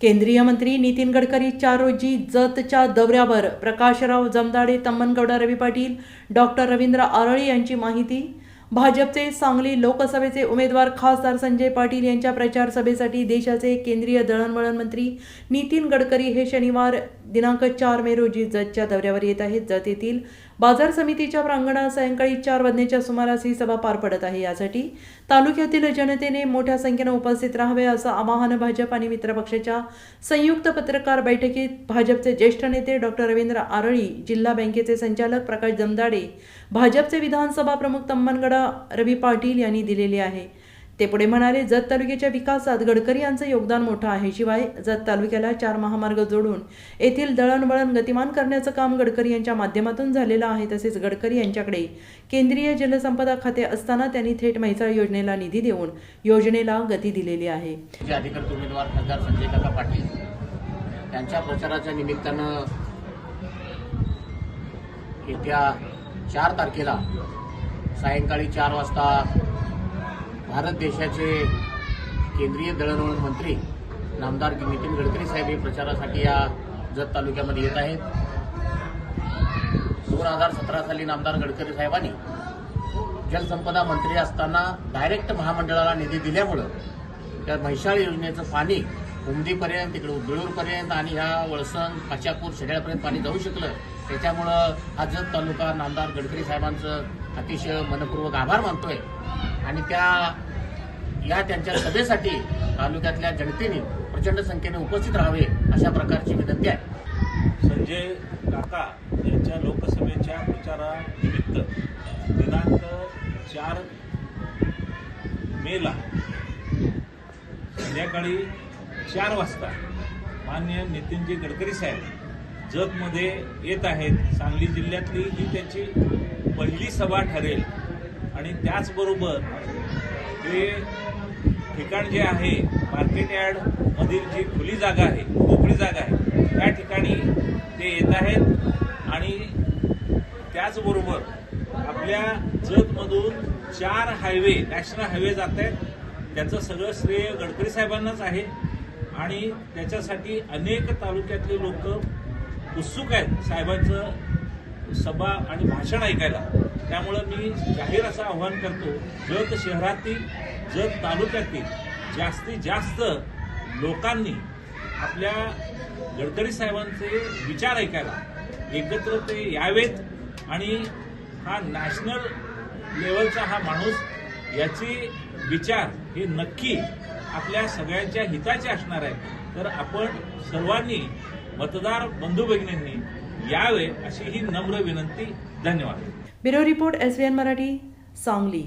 केंद्रीय मंत्री नितीन गडकरी चार रोजी जतच्या दौऱ्यावर प्रकाशराव जमदाडे तम्मनगौडा रवी पाटील डॉक्टर रवींद्र आरळे यांची माहिती भाजपचे सांगली लोकसभेचे उमेदवार खासदार संजय पाटील यांच्या प्रचार सभेसाठी देशाचे केंद्रीय दळणवळण मंत्री नितीन गडकरी हे शनिवार दिनांक चार मे रोजी जतच्या दौऱ्यावर येत आहेत. जत येथील बाजार समितीच्या प्रांगणात सायंकाळी चार वाजण्याच्या सुमारास ही सभा पार पडत आहे. यासाठी तालुक्यातील जनतेने मोठ्या संख्येने उपस्थित राहावे असं आवाहन भाजप आणि मित्रपक्षाच्या संयुक्त पत्रकार बैठकीत भाजपचे ज्येष्ठ नेते डॉक्टर रवींद्र आरळी जिल्हा बँकेचे संचालक प्रकाश जमदाडे भाजपचे विधानसभा प्रमुख तम्मनगडा रवी पाटील यांनी दिलेली आहे. ते पुढे म्हणाले जत तालुक्याच्या विकासात गडकरी यांचं योगदान मोठं आहे. शिवाय जत तालुक्याला चार महामार्ग जोडून येथील दळणवळण गतिमान करण्याचं काम गडकरी यांच्या माध्यमातून झालेलं आहे. तसेच गडकरी यांच्याकडे केंद्रीय जलसंपदा खाते असताना त्यांनी थेट म्हैसाळ योजनेला निधी देऊन योजनेला गती दिलेली आहे. अधिकृत उमेदवार खासदार संजय काका पाटील त्यांच्या प्रचाराच्या निमित्तानं येत्या चार तारखेला सायंकाळी चार वाजता भारत देशाचे केंद्रीय दळणवळण मंत्री नामदार नितीन गडकरी साहेब हे प्रचारासाठी या जत तालुक्यामध्ये येत आहेत. दोन हजार सतरा साली नामदार गडकरी साहेबांनी जलसंपदा मंत्री असताना डायरेक्ट महामंडळाला निधी दिल्यामुळं त्या म्हैशाळ योजनेचं पाणी उमदीपर्यंत तिकडे उदळूरपर्यंत आणि ह्या वळसण काच्यापूर शेड्यापर्यंत पाणी जाऊ शकलं. त्याच्यामुळं हा जत तालुका नामदार गडकरी साहेबांचं अतिशय मनपूर्वक आभार मानतोय. आणि त्या या त्यांच्या सभेसाठी तालुक्यातल्या जनतेने प्रचंड संख्येने उपस्थित राहावे अशा प्रकारची विनंती आहे. संजय काका यांच्या लोकसभेच्या प्रचारानिमित्त दिनांक चार मेला संध्याकाळी चार वाजता मान्य नितीनजी गडकरी साहेब जगमध्ये येत आहेत. सांगली जिल्ह्यातली ही त्यांची पहिली सभा ठरेल. आणि त्याचबरोबर हे ठिकाण जे आहे मार्केट यार्ड मधील जी खुली जागा आहे मोकळी जागा आहे त्या ठिकाणी ते येत आहेत. आणि त्याचबरोबर आपल्या जतमधून चार हायवे नॅशनल हायवे जात आहेत. त्याचं सगळं श्रेय गडकरी साहेबांनाच आहे. आणि त्याच्यासाठी अनेक तालुक्यातले लोक उत्सुक आहेत साहेबांचं सभा आणि भाषण ऐकायला. त्यामुळं मी जाहीर असं आवाहन करतो जत शहरातील जत तालुक्यातील जास्तीत जास्त लोकांनी आपल्या गडकरी साहेबांचे विचार ऐकायला एकत्र ते यावेत आणि हा नॅशनल लेवलचा हा माणूस याचे विचार हे नक्की आपल्या सगळ्यांच्या हिताचे असणार आहे तर आपण सर्वांनी मतदार बंधू भगिनींनी यावे अशी ही नम्र विनंती धन्यवाद. Bureau report S Marathi Sangli.